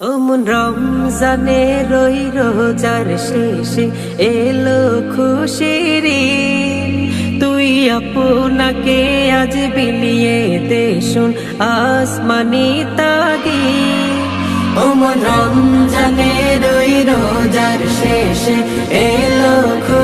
ওমন রমজানে রই রোজার শেষে এলো খুশির। তুই আপনাকে আজ বিলিয়ে দে শুন আসমানি তাগি ওমন রমজানে রই রোজার শেষে এলো খুশির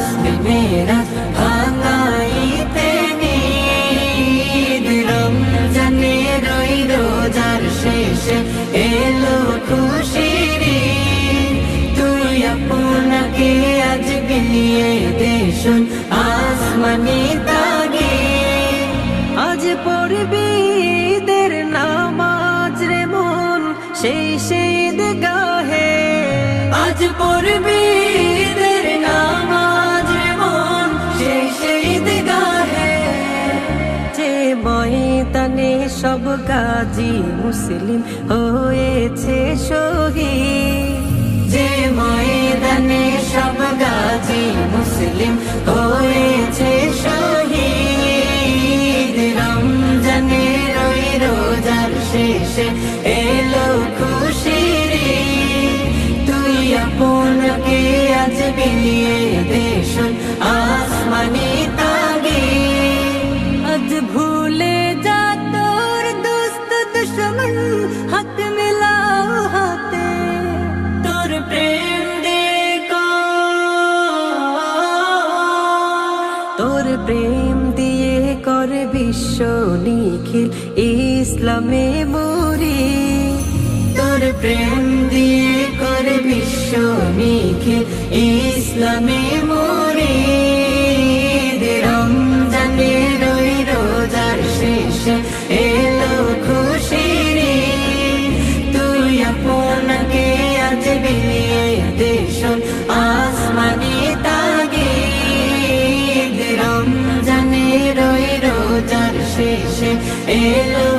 বিলিয়ে দেশুন আসমানি তাগে। আজ পড়বি ঈদের নামাজ রে মন, সেই সেই গাহে। আজ পড়বি নামাজ সেই গাহে। সব গাজী মুসলিম হয়েছে শেষে এলো খুশির। তুই আপনাকে আজ বিলিয়ে দেশুন আসমানি তাগে আজ ভুলে যা তোর দোস্ত দুশ্মন হাত মিলাও হাতে। তোর প্রেম দে তোর প্রেম দিয়ে করে বিশ্ব নিখিল ইসলামে মরি তোর প্রেম দিয়ে করে বিশ্ব নিখিল ইসলামে মরি রমজানে রই রোজার দেশুন আসমানি রমজানে